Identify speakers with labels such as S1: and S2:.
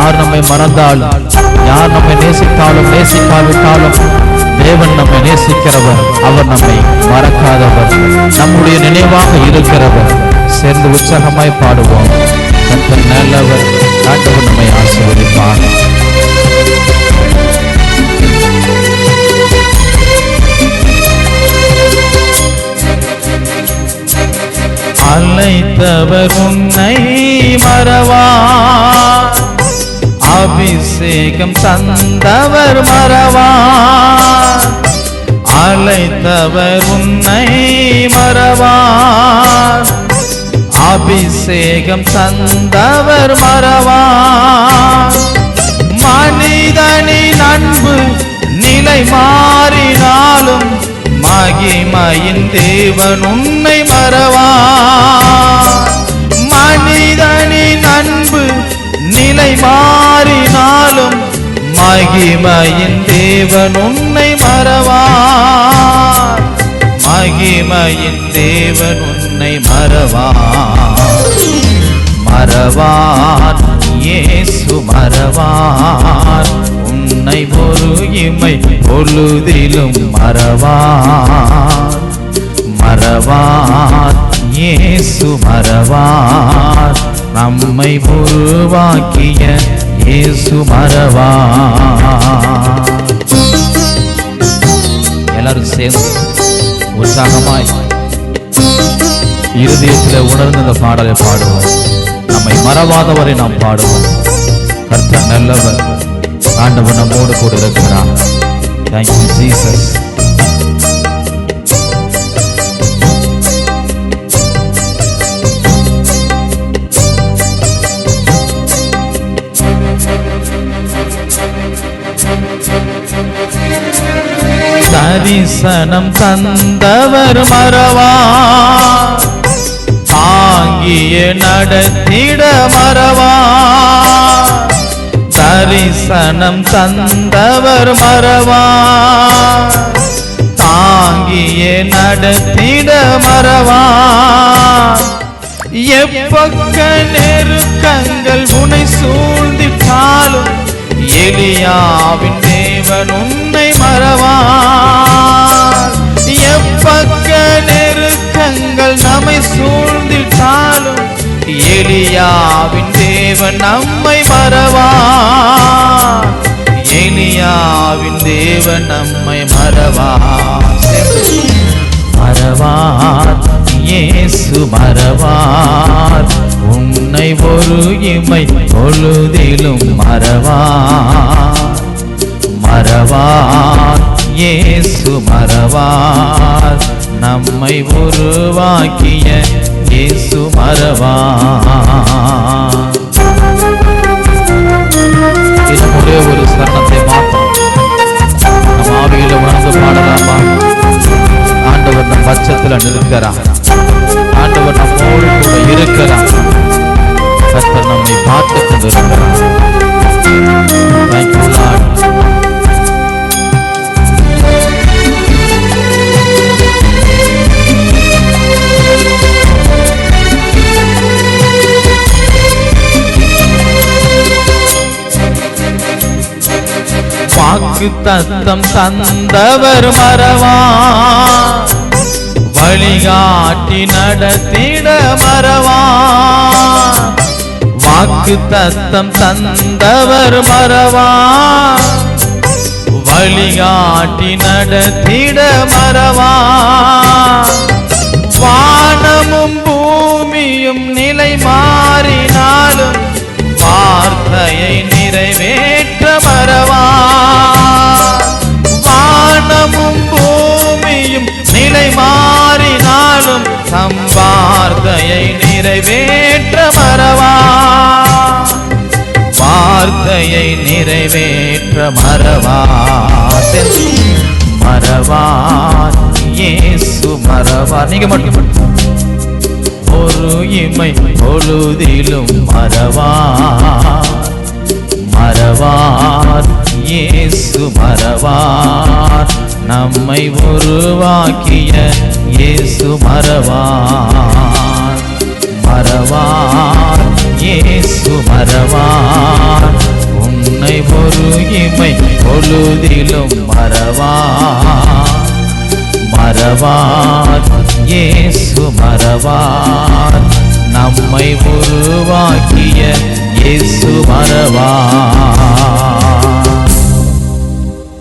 S1: யார் நம்மை மறந்தாலும் யார் நம்மை நேசித்தாலும் நேசிக்காவிட்டாலும் தேவன் நம்மை நேசிக்கிறவர் அவர் நம்மை மறக்காதவர் நம்முடைய நினைவாக இருக்கிறவர். சேர்ந்து உற்சாகமாய் பாடுவோம். நல்லவர் ஆண்டவர் நம்மை ஆசீர்வதிப்பார். அழைத்தவர் அபிஷேகம் தந்தவர் மறவார். அழைத்தவர் உன்னை மறவார். அபிஷேகம் தந்தவர் மறவார். மனிதனின் அன்பு நிலை மாறினாலும் மகிமையின் தேவன் உன்னை மறவார். மகிமையின் தேவன் உன்னை மறவார். மகிமையின் தேவன் உன்னை மறவார். மறவார் இயேசு மறவார். உன்னை ஒரு இமை பொழுதிலும் மறவார். மறவார் இயேசு மறவார். நம்மை உருவாக்கிய இயேசு மறவா? எல்லாரும் சேர்ந்து உற்சாகமாய் இருதயத்தில் உணர்ந்து இந்த பாடலை பாடுவோம். நம்மை மறவாதவரை நாம் பாடுவோம். கர்த்தர் நல்லவர். ஆண்டவர் நம்மோடு கூட இருக்கிறார். தேங்க்யூ ஜீசஸ் தரிசனம் தந்தவர் மறவா? தாங்கிய நடத்திட மறவா? தரிசனம் தந்தவர் மறவா? தாங்கிய நடத்திட மறவா? எப்பக்க நெருக்கங்கள் உனை சூழ்ந்திட்டாலும் எலியாவின் தேவனும் சூழ்ந்திட்டாலும் எலியாவின் தேவன் நம்மை மறவார் எலியாவின் தேவன் நம்மை மறவார் மறவார் இயேசு மறவார். உன்னை ஒரு இமை பொழுதிலும் மறவார். மறவார் இயேசு மறவார். நம்மை உருவாக்கிய இயேசு மரவா இது ஒரே ஒரு சரணத்தை மாற்றம் நம் ஆவியில உணர்ந்து பாடலாமா ஆண்டவர் நம் பச்சத்தில் நிற்கிறார். ஆண்டவர் நம்மோடு கூட இருக்கிறார். கத்தர் நம்மை பார்த்து வாக்கு தத்தம் தந்தவர் மறவா வழிகாட்டி நடத்திட மறவா வாக்கு தத்தம் தந்தவர் மறவா வழிகாட்டி நடத்திட மறவா வானமும் பூமியும் நிலைமா வார்த்தையை நிறைவேற்ற மறவா மறவார் இயேசு மறவார். நீங்க மட்டும். ஒரு இமை பொழுதிலும் மறவார். மறவார் இயேசு மறவார். நம்மை உருவாக்கிய இயேசு மறவார். மறவார் இயேசு மறவார். பொழுதிலும் மறவா மறவார். இயேசு மறவார். நம்மை உருவாக்கிய இயேசு மறவார்.